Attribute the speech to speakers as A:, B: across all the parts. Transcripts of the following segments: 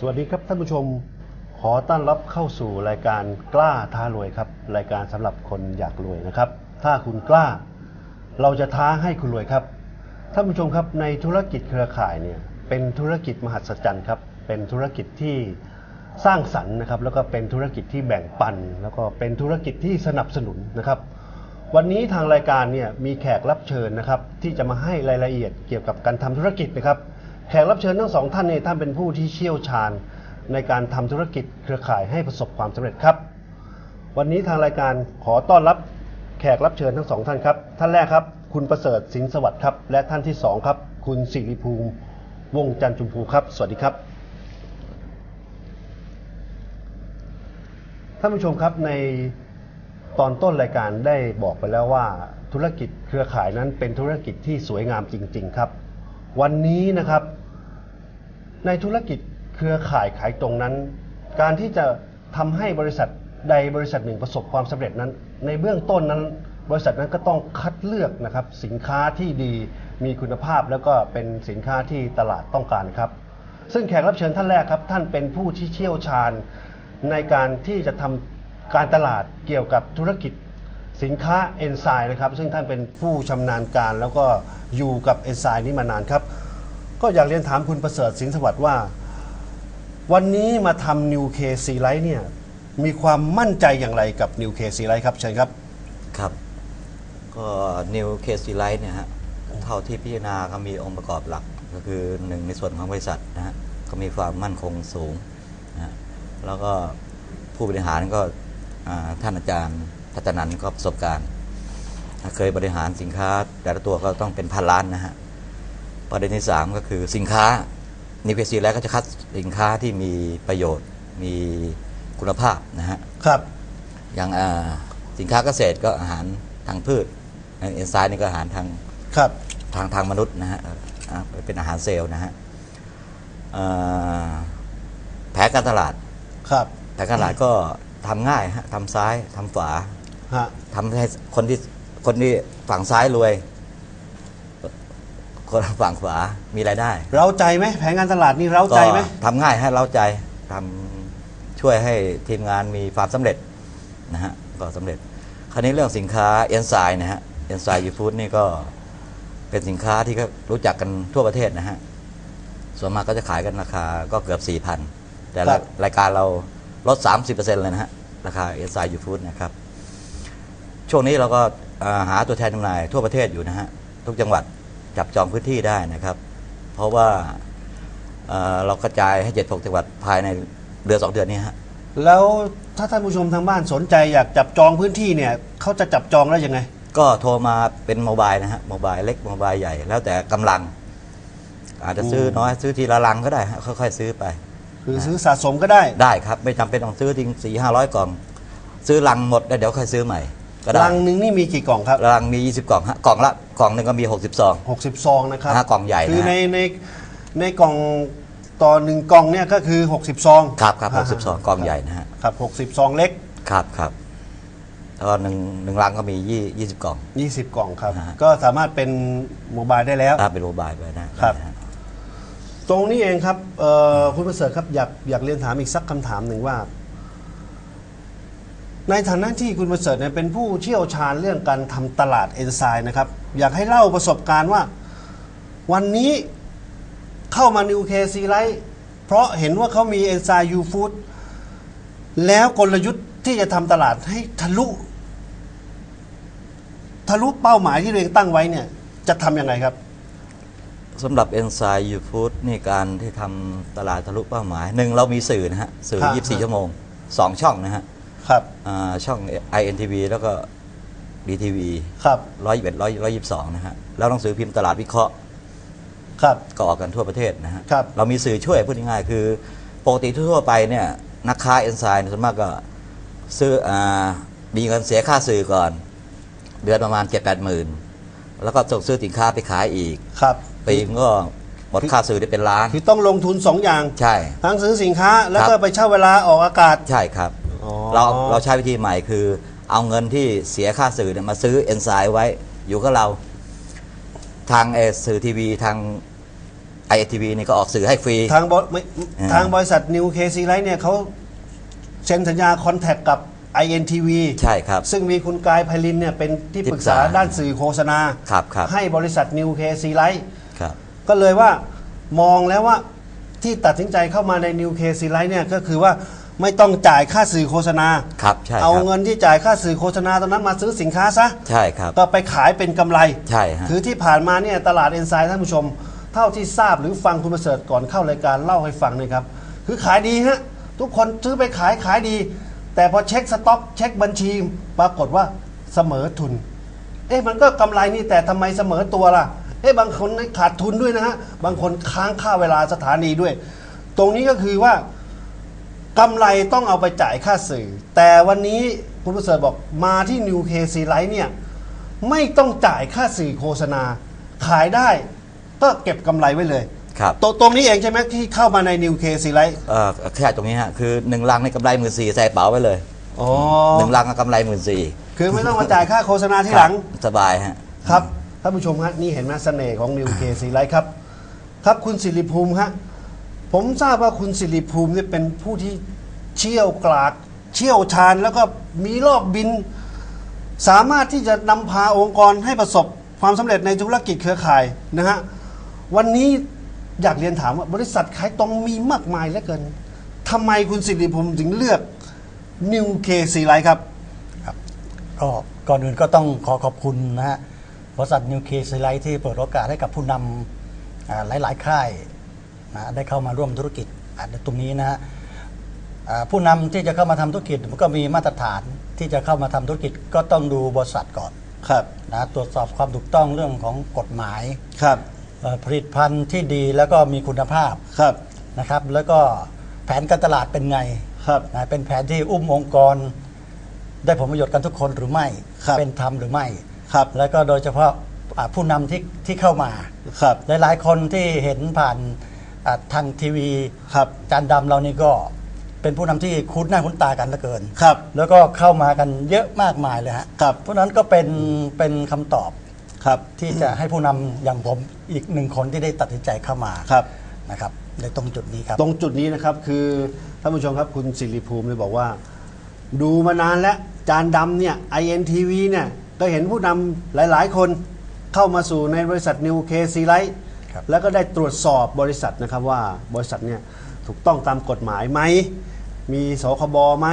A: สวัสดีครับท่านผู้ชม ขอต้อนรับเข้าสู่รายการกล้าท้ารวยครับ รายการสำหรับคนอยากรวยนะครับ ถ้าคุณกล้า เราจะท้าให้คุณรวยครับ ท่านผู้ชมครับในธุรกิจเครือข่ายเนี่ยเป็นธุรกิจมหัศจรรย์ครับ เป็นธุรกิจที่สร้างสรรค์นะครับ แล้วก็เป็นธุรกิจที่แบ่งปัน แล้วก็เป็นธุรกิจที่สนับสนุนนะครับ วันนี้ทางรายการเนี่ยมีแขกรับเชิญนะครับ ที่จะมาให้รายละเอียดเกี่ยวกับการทำธุรกิจนะครับ แขกรับเชิญทั้งสองท่านนี่ท่านเป็นผู้ที่เชี่ยวชาญในการทำธุรกิจเครือข่ายให้ประสบความสำเร็จครับ วันนี้ทางรายการขอต้อนรับแขกรับเชิญทั้งสองท่านครับ ท่านแรกครับ คุณประเสริฐสินสวัสดิ์ครับ และท่านที่สองครับ คุณสิริภูมิวงศ์จันทร์จุมพูครับ สวัสดีครับ ท่านผู้ชมครับในตอนต้นรายการได้บอกไปแล้วว่า ธุรกิจเครือข่ายนั้นเป็นธุรกิจที่สวยงามจริง ๆ ครับ วันนี้นะครับ ในธุรกิจเครือข่ายขายตรงนั้น การที่จะทำให้บริษัทใดบริษัทหนึ่งประสบความสำเร็จนั้น ในเบื้องต้นนั้น บริษัทนั้นก็ต้องคัดเลือกนะครับสินค้าที่ดีมีคุณภาพแล้วก็เป็นสินค้าที่ตลาดต้องการครับ ซึ่งแขกรับเชิญท่านแรกครับ ท่านเป็นผู้ที่เชี่ยวชาญในการที่จะทำการตลาดเกี่ยวกับธุรกิจ สินค้าเอนไซม์นะครับ ซึ่งท่านเป็นผู้ชำนาญการแล้วก็อยู่กับเอนไซม์นี้มานานครับ ก็อยากเรียนถามคุณประเสริฐสินสวัสดิ์ว่า วันนี้มาทำนิวเคซีไลท์เนี่ยมีความมั่นใจอย่างไรกับนิวเคซีไลท์ครับเชิญครับ
B: ครับ ก็นิวเคส e ไลท์เนี่ยฮะเท่าที่พิจารณาก็มีองค์ประกอบหลักก็คือหนึ่งในส่วนของบริษัทนะฮะก็มีความมั่นคงสูงนะแล้วก็ผู้บริหารก็ท่านอาจารย์พัฒนันก็ประสบการณ์ เคยบริหารสินค้าแต่ละตัวก็ต้องเป็นพันล้านนะฮะ ประเด็นที่ 3 ก็คือสินค้านิวเคส e ไลท์ก็จะคัดสินค้าที่มีประโยชน์มีคุณภาพนะฮะ
A: ครับ
B: อย่างอ่าสินค้าเกษตรก็อาหารทางพืชเอนไซม์นี่ก็อาหารทาง
A: ครับ
B: ทางทางมนุษย์นะฮะอ่าเป็นอาหารเซลล์นะฮะอ่าแผนการตลาด
A: ครับ
B: แผนการตลาดก็ทำง่ายฮะทำซ้ายทำฝา
A: ฮะ
B: ทำให้คนที่คนที่ฝั่งซ้ายรวย คนฝั่งขวามีรายได้
A: เร้าใจไหมแผนการตลาดนี่เร้าใจไหม
B: ก็ทำง่ายให้เราใจทำช่วยให้ทีมงานมีความสำเร็จนะฮะก็สำเร็จ คราวนี้เรื่องสินค้าเอนไซม์นะฮะเอนไซม์ยูฟู้ดนี่ก็เป็นสินค้าที่ก็รู้จักกันทั่วประเทศนะฮะส่วนมากก็จะขายกันราคาก็เกือบ 4,000 แต่ละรายการเราลด 30%เลยนะฮะ ราคาเอนไซม์ยูฟู้ดนะครับ ช่วงนี้เราก็อ่าหาตัวแทนจำหน่ายทั่วประเทศอยู่นะฮะ ทุกจังหวัด จับจองพื้นที่ได้นะครับ เพราะว่าเอ่อเรากระจายให้เจ็ดหกจังหวัดภายในเดือนสองเดือนนี้ฮะ
A: แล้วถ้าท่านผู้ชมทางบ้านสนใจอยากจับจองพื้นที่เนี่ยเขาจะจับจองได้ยังไง
B: ก็โทรมาเป็นโมบายนะฮะโมบายเล็กโมบายใหญ่แล้วแต่กำลัง อาจจะซื้อน้อยซื้อทีละลังก็ได้ฮะค่อยๆซื้อไป
A: คือซื้อสะสมก็ได้
B: ได้ครับ ไม่จำเป็นต้องซื้อทิ้งสี่ห้าร้อยกล่อง ซื้อลังหมดแล้วเดี๋ยวค่อยซื้อใหม่ ก็ได้
A: ลังหนึ่งนี่มีกี่กล่องครับ
B: ลังมี 20 กล่องฮะกล่องละกล่องหนึ่งก็มี 60ซอง
A: 60ซองนะครับ
B: ห้ากล่องใหญ่นะ
A: คือในในในกล่องต่อหนึ่งกล่องเนี่ยก็คือ 60ซอง
B: ครับครับ
A: อ่า
B: 60ซองกล่องใหญ่นะฮะ
A: ครับ 60ซองเล็ก
B: ครับครับแล้วก็หนึ่งหนึ่งลังก็มียี่ยี่สิบกล่อง
A: 20 กล่องครับ
B: อ่าฮะ
A: ก็สามารถเป็นโมบายได้แล้ว
B: ถ้าเป็นโมบายไปนะครับได้นะฮะ
A: ตรงนี้เองครับเอ่อคุณประเสริฐครับอยากอยากเรียนถามอีกสักคำถามหนึ่งว่า ในฐานะที่คุณประเสริฐเนี่ยเป็นผู้เชี่ยวชาญเรื่องการทำตลาดเอนไซม์นะครับ อยากให้เล่าประสบการณ์ว่า วันนี้เข้ามานิวเคซีไลท์เพราะเห็นว่าเขามีเอนไซม์ยูฟู้ดแล้วกลยุทธ์ที่จะทำตลาดให้ทะลุ ทะลุเป้าหมายที่ตัวเองตั้งไว้เนี่ย จะทำยังไงครับ
B: สำหรับเอนไซม์ยูฟู้ดนี่การที่ทำตลาดทะลุเป้าหมายหนึ่งเรามีสื่อนะฮะ สื่อ
A: ครับ
B: 24 ชั่วโมงสองช่องนะฮะ
A: ครับ
B: อ่าช่อง INTV แล้วก็ DTV
A: ครับ
B: ร้อยยี่สิบเอ็ดร้อยร้อยยี่สิบสองนะฮะแล้วหนังสือพิมพ์ตลาดวิเคราะห์
A: ครับ
B: ก็ออกกันทั่วประเทศนะฮะ
A: ครับ
B: เรามีสื่อช่วยพูดง่ายๆคือปกติทั่วๆไปเนี่ยนักค้าเอนไซม์ส่วนมากก็ซื้ออ่ามีเงินเสียค่าสื่อก่อน เดือนประมาณ7 8หมื่นแล้วก็ส่งซื้อสินค้าไปขายอีก
A: ครับ
B: ปีนึงก็หมดค่าสื่อได้เป็นล้าน
A: คือต้องลงทุน2อย่าง
B: ใช่
A: ทั้งซื้อสินค้าแล้ว
B: ค
A: ก็
B: รับ
A: ไปเช่าเวลาออกอากาศ
B: ใช่ครับ
A: อ๋อ
B: เราเราใช้วิธีใหม่คือ เอาเงินที่เสียค่าสื่อเนี่ยมาซื้อเอนไซม์ไว้อยู่กับเราทางเออสื่อทีวีทางไอทีวีนี่ก็ออกสื่อให้ฟรี
A: ทางบริไม่
B: อ่า
A: ทางบริษัทนิวเคซีไลท์เนี่ยเขาเซ็นสัญญาคอนแทคกับ INTV
B: ใช่ครับ
A: ซึ่งมีคุณกายไพลินเนี่ยเป็นที่ปรึกษา
B: ที่ปรึกษา
A: ด้านสื่อโฆษณา
B: ครับครับ
A: ให้บริษัทนิวเคซีไลท์
B: ครับ
A: ก็เลยว่ามองแล้วว่าที่ตัดสินใจเข้ามาในนิวเคซีไลท์เนี่ยก็คือว่า ไม่ต้องจ่ายค่าสื่อโฆษณา
B: ครับใช่
A: เอา
B: ครับ
A: เงินที่จ่ายค่าสื่อโฆษณาตอนนั้นมาซื้อสินค้าซะ
B: ใช่ครับ
A: ก็ไปขายเป็นกำไร
B: ใช่ฮะ
A: คือที่ผ่านมาเนี่ยตลาดเอนไซม์ท่านผู้ชม เท่าที่ทราบหรือฟังคุณประเสริฐก่อนเข้ารายการเล่าให้ฟังนะครับ คือขายดีฮะ ทุกคนซื้อไปขายขายดี แต่พอเช็คสต็อกเช็คบัญชี ปรากฏว่าเสมอทุน เอ๊ะมันก็กำไรนี่แต่ทำไมเสมอตัวล่ะ เอ๊ะบางคนขาดทุนด้วยนะฮะ บางคนค้างค่าเวลาสถานีด้วย ตรงนี้ก็คือว่า กำไรต้องเอาไปจ่ายค่าสื่อ แต่วันนี้คุณประเสริฐบอกมาที่นิวเคซีไลท์เนี่ยไม่ต้องจ่ายค่าสื่อโฆษณา ขายได้ก็เก็บกำไรไว้เลย
B: ครับ
A: ตรงตรงนี้เองใช่ไหมที่เข้ามาในนิวเคซีไลท์
B: เอ่อแค่ตรงนี้ฮะคือหนึ่งลังในกำไรหมื่นสี่ใส่กระเป๋าไว้เลย
A: อ๋อ
B: หนึ่งลังก็กำไรหมื่นสี่
A: คือไม่ต้องมาจ่ายค่าโฆษณาที่หลัง
B: สบายฮะ
A: ครับท่านผู้ชมฮะนี่เห็นไหมเสน่ห์ของนิวเคซีไลท์ครับ ครับคุณสิริภูมิฮะ ผมทราบว่าคุณสิริภูมิเนี่ยเป็นผู้ที่เชี่ยวกรากเชี่ยวชาญแล้วก็มีรอบบิน สามารถที่จะนำพาองค์กรให้ประสบความสำเร็จในธุรกิจเครือข่ายนะฮะวันนี้อยากเรียนถามว่าบริษัทขายตรงมีมากมายเหลือเกินทำไมคุณสิริภูมิถึงเลือกนิวเคซีไลท์ครับ
C: ก็ก่อนอื่นก็ต้องขอขอบคุณนะฮะบริษัทนิวเคสไลท์ที่เปิดโอกาสให้กับผู้นำอ่าหลาย ๆ ค่าย นะได้เข้ามาร่วมธุรกิจอ่าในตรงนี้นะฮะอ่าผู้นำที่จะเข้ามาทำธุรกิจมันก็มีมาตรฐานที่จะเข้ามาทำธุรกิจก็ต้องดูบริษัทก่อน
A: ครับ
C: นะตรวจสอบความถูกต้องเรื่องของกฎหมาย
A: ครับ
C: เอ่อผลิตภัณฑ์ที่ดีแล้วก็มีคุณภาพ
A: ครับ
C: นะครับ แล้วก็แผนการตลาดเป็นไง
A: ครับ
C: นะเป็นแผนที่อุ้มองค์กร ได้ผลประโยชน์กันทุกคนหรือไม่
A: ครับ
C: เป็นธรรมหรือไม่
A: ครับ
C: แล้วก็โดยเฉพาะอ่าผู้นำที่ที่เข้ามา
A: ครับ
C: หลายๆคนที่เห็นผ่านอ่า ทางทีวี
A: ครับ
C: จานดำเรานี่ก็เป็นผู้นำที่คุ้นหน้าคุ้นตากันเหลือเกิน
A: ครับ
C: แล้วก็เข้ามากันเยอะมากมายเลยฮะ
A: ครับ
C: เพราะฉะนั้นก็เป็นเป็นคำตอบ
A: ครับ
C: ที่จะให้ผู้นำอย่างผมอีกหนึ่งคนที่ได้ตัดสินใจเข้ามา
A: ครับ
C: นะครับในตรงจุดนี้ครับ
A: ตรงจุดนี้นะครับคือท่านผู้ชมครับคุณสิริภูมิเนี่ยบอกว่า ดูมานานแล้วจานดำเนี่ย INTV เนี่ย ก็เห็นผู้นำหลาย ๆ คนเข้ามาสู่ในบริษัทนิวเคซีไลท์
C: ครับ
A: แล้วก็ได้ตรวจสอบบริษัทนะครับว่าบริษัทเนี่ยถูกต้องตามกฎหมายไหม มีสคบไหม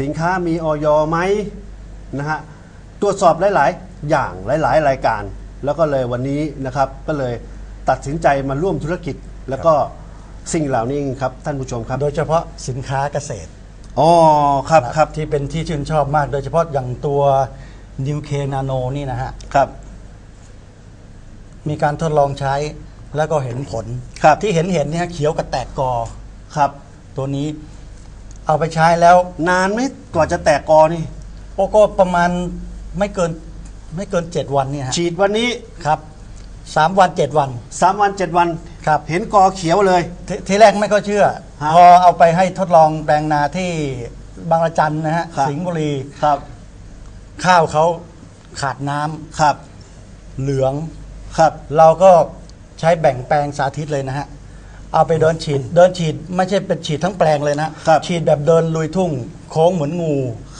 A: สินค้ามีออยไหมนะฮะตรวจสอบหลาย ๆ อย่างหลาย ๆ รายการ แล้วก็เลยวันนี้นะครับก็เลยตัดสินใจมาร่วมธุรกิจ แล้วก็สิ่งเหล่านี้ครับท่านผู้ชมครับ
C: โดยเฉพาะสินค้าเกษตร
A: อ๋อครับครับ
C: ที่เป็นที่ชื่นชอบมาก โดยเฉพาะอย่างตัวนิวเคนาโนนี่นะฮะ
A: ครับ
C: มีการทดลองใช้แล้วก็เห็นผล
A: ครับ
C: ที่เห็นเห็นเนี่ยเขียวกับแตกกอ
A: ครับ
C: ตัวนี้เอาไปใช้แล้ว
A: นานไหมกว่าจะแตกกอนี่
C: โอ้ก็ประมาณไม่เกินไม่เกิน7วันเนี่ยฮะ
A: ฉีดวันนี้
C: ครับสามวันเจ็ดวัน
A: 3วัน7วัน
C: ครับ
A: เห็นกอเขียวเลย
C: ททีแรกไม่ก็เชื่อ
A: ฮะ
C: พอเอาไปให้ทดลองแปลงนาที่บางระจันนะฮะ
A: ครับ
C: สิงห์บุรี
A: ครับ
C: ข้าวเขาขาดน้ำ
A: ครับ
C: เหลือง
A: ครับ
C: เราก็ใช้แบ่งแปลงสาธิตเลยนะฮะ เอาไปเดินฉีด เดินฉีดไม่ใช่เป็นฉีดทั้งแปลงเลยนะ
A: ครับ
C: ฉีดแบบเดินลุยทุ่งโค้งเหมือนงู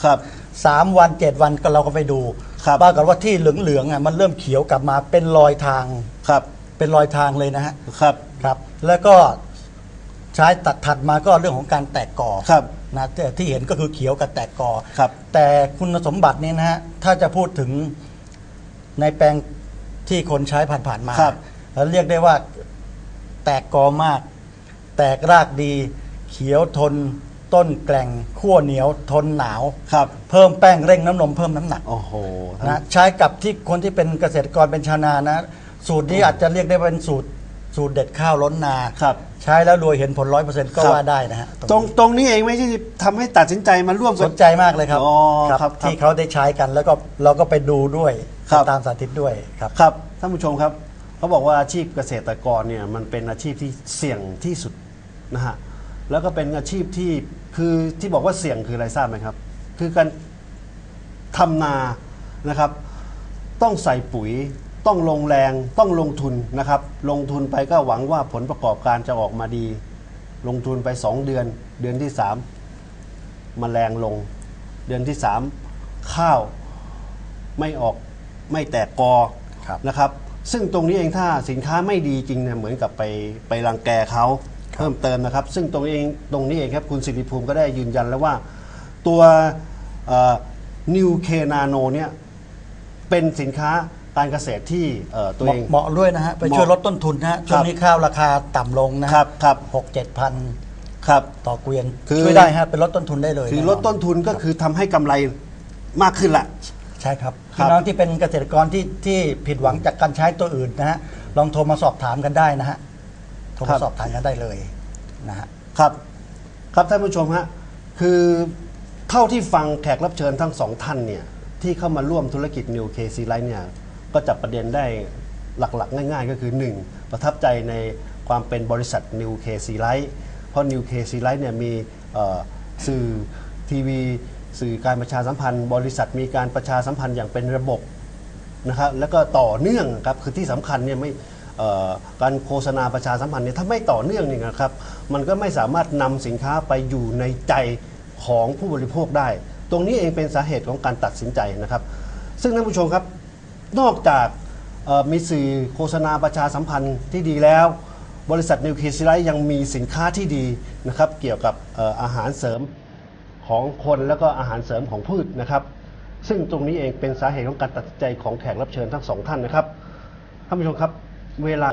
A: ครับ
C: สามวันเจ็ดวันก็เราก็ไปดู
A: ครับ
C: ปรากฏว่าที่เหลืองๆอะมันเริ่มเขียวกลับมาเป็นรอยทาง
A: ครับ
C: เป็นรอยทางเลยนะฮะ
A: ครับ
C: ครับ แล้วก็ใช้ตัดถัดมาก็เรื่องของการแตกกอ
A: ครับ
C: นะแต่ที่เห็นก็คือเขียวกับแตกกอ
A: ครับ
C: แต่คุณสมบัตินี้นะฮะถ้าจะพูดถึงในแปลง ที่คนใช้ผ่านๆมา
A: ครับ
C: แล้วเรียกได้ว่าแตกกอมาก แตกรากดี เขียวทน ต้นแกล่งขั้วเหนียวทนหนาว
A: ครับ
C: เพิ่มแป้งเร่งน้ำนมเพิ่มน้ำหนัก
A: โอ้โหท่าน
C: นะใช้กับที่คนที่เป็นเกษตรกรเป็นชาวนานะ สูตรนี้อาจจะเรียกได้ว่าเป็นสูตรสูตรเด็ดข้าวล้นนา
A: ครับ
C: ใช้แล้วรวยเห็นผลร้อยเปอร์เซ็นต์ก็
A: ครับ
C: ว่าได้นะฮะ
A: ตรงตรงนี้เองไม่ใช่ทำให้ตัดสินใจมาร่วม
C: ส
A: กัน
C: นใจมากเลยครับ
A: อ๋อ
C: ครับ
A: ครับ
C: ที่เขาได้ใช้กันแล้วก็เราก็ไปดูด้วย
A: ครับ
C: ตามสาธิตด้วยครับ
A: ครับท่านผู้ชมครับเขาบอกว่าอาชีพเกษตรกรเนี่ยมันเป็นอาชีพที่เสี่ยงที่สุดนะฮะแล้วก็เป็นอาชีพที่คือที่บอกว่าเสี่ยงคืออะไรทราบไหมครับ คือการทำนานะครับ ต้องใส่ปุ๋ย ต้องลงแรงต้องลงทุนนะครับ ลงทุนไปก็หวังว่าผลประกอบการจะออกมาดี ลงทุนไป 2 เดือน เดือนที่ 3มแมลงลง เดือนที่ 3 ข้าวไม่ออก ไม่แตกกอ
C: ครับ
A: นะครับ ซึ่งตรงนี้เองถ้าสินค้าไม่ดีจริงเนี่ยเหมือนกับไปไปรังแกเขาเพิ่มเติมนะครับ ซึ่งตรงเองตรงนี้เองครับคุณสิริภูมิก็ได้ยืนยันแล้วว่า ตัวนิวเคนาโนเนี่ยเป็นสินค้าการเกษตรที่เอ่อตัว
C: เห
A: เอ
C: มาะ
A: ง
C: เหมาะด้วยนะฮะไป
A: เหมาะ
C: ช่วยลดต้นทุนนะฮะช่วงนี้ข้าวราคาต่ำลงนะฮะ
A: ครับครับ
C: หกเจ็ดพัน
A: ครับ
C: ต่อเกวียน
A: คือ
C: ช่วยได้ฮะเป็นลดต้นทุนได้เลย
A: คือ
C: แน่น
A: ลดต้นทุนก็คือทำให้กำไรมากขึ้นละ
C: ใช่ครับ
A: ครับ
C: พี่น้องที่เป็นเกษตรกรที่ที่ผิดหวังจากการใช้ตัวอื่นนะฮะลองโทรมาสอบถามกันได้นะฮะโทรมาสอบถามกันได้เลยนะฮะ
A: ครับ ครับท่านผู้ชมฮะคือเท่าที่ฟังแขกรับเชิญทั้งสองท่านเนี่ยที่เข้ามาร่วมธุรกิจนิวเคซีไลท์เนี่ยก็จับประเด็นได้หลักๆ ง่ายๆ ก็คือ 1. ประทับใจในความเป็นบริษัทนิวเคซีไลท์เพราะนิวเคซีไลท์เนี่ยมีเอ่อสื่อทีวี สื่อการประชาสัมพันธ์ บริษัทมีการประชาสัมพันธ์อย่างเป็นระบบนะครับแล้วก็ต่อเนื่องครับคือที่สำคัญเนี่ยไม่การโฆษณาประชาสัมพันธ์เนี่ยถ้าไม่ต่อเนื่องเนี่ยนะครับ มันก็ไม่สามารถนำสินค้าไปอยู่ในใจของผู้บริโภคได้ ตรงนี้เองเป็นสาเหตุของการตัดสินใจนะครับ ซึ่งท่านผู้ชมครับนอกจากมีสื่อโฆษณาประชาสัมพันธ์ที่ดีแล้ว บริษัทนิวเคลียร์ไลท์ยังมีสินค้าที่ดีนะครับเกี่ยวกับอาหารเสริม ของคนแล้วก็อาหารเสริมของพืชนะครับ ซึ่งตรงนี้เองเป็นสาเหตุของการตัดสินใจของแขกรับเชิญทั้งสองท่านนะครับท่านผู้ชมครับเวลา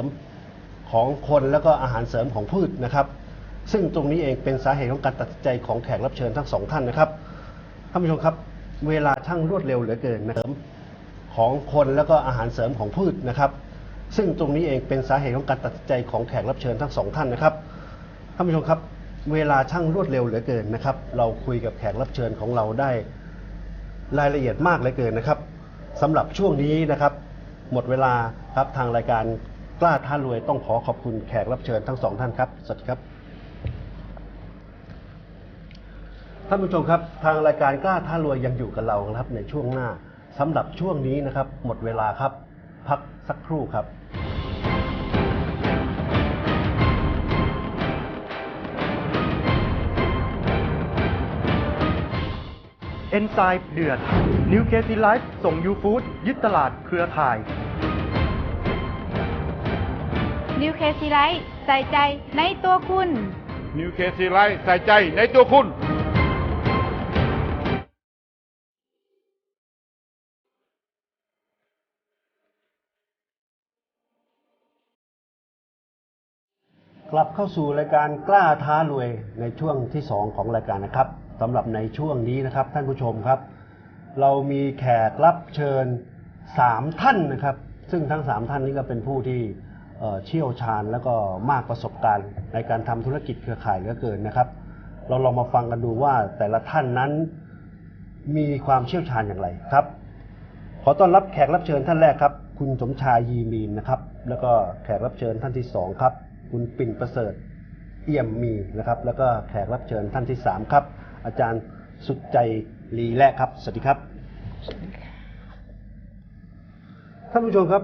A: ของคนแล้วก็อาหารเสริมของพืชนะครับ ซึ่งตรงนี้เองเป็นสาเหตุของการตัดสินใจของแขกรับเชิญทั้งสองท่านนะครับท่านผู้ชมครับ เวลาช่างรวดเร็วเหลือเกินนะครับของคนแล้วก็อาหารเสริมของพืชนะครับ ซึ่งตรงนี้เองเป็นสาเหตุของการตัดสินใจของแขกรับเชิญทั้งสองท่านนะครับท่านผู้ชมครับ เวลาช่างรวดเร็วเหลือเกินนะครับ เราคุยกับแขกรับเชิญของเราได้รายละเอียดมากเหลือเกินนะครับสำหรับช่วงนี้นะครับ หมดเวลาครับทางรายการกล้าท่ารวยต้องขอขอบคุณแขกรับเชิญทั้งสองท่านครับสวัสดีครับ ท่านผู้ชมครับ ทางรายการกล้าท่ารวยยังอยู่กับเราครับในช่วงหน้าสำหรับช่วงนี้นะครับ หมดเวลาครับ พักสักครู่ครับ
D: เอนไซม์เดือดนิวเคซีไลฟ์ส่งยูฟู้ดยึดตลาดเครือข่าย
E: นิวเคซีไลท์ใส่ใจในตัวคุณ
F: นิวเคซีไลท์ใส่ใจในตัวคุณ
A: กลับเข้าสู่รายการกล้าท้ารวยในช่วงที่ 2 ของรายการนะครับ สำหรับในช่วงนี้นะครับ ท่านผู้ชมครับ เรามีแขกรับเชิญ 3 ท่านนะครับ ซึ่งทั้ง 3 ท่านนี้ก็เป็นผู้ที่เอ่อเชี่ยวชาญแล้วก็มากประสบการณ์ในการทำธุรกิจเครือข่ายเหลือเกินนะครับ เราลองมาฟังกันดูว่าแต่ละท่านนั้นมีความเชี่ยวชาญอย่างไรครับ ขอต้อนรับแขกรับเชิญท่านแรกครับ คุณสมชายยีมีนนะครับ แล้วก็แขกรับเชิญท่านที่สองครับ คุณปิ่นประเสริฐเอี่ยมมีนะครับ แล้วก็แขกรับเชิญท่านที่สามครับ อาจารย์สุดใจลีแลครับ สวัสดีครับ ท่านผู้ชมครับ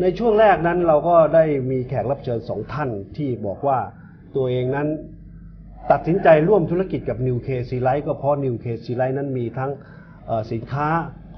A: ในช่วงแรกนั้นเราก็ได้มีแขกรับเชิญสองท่านที่บอกว่าตัวเองนั้นตัดสินใจร่วมธุรกิจกับ New K C Light ก็เพราะ New K C Light นั้นมีทั้งสินค้า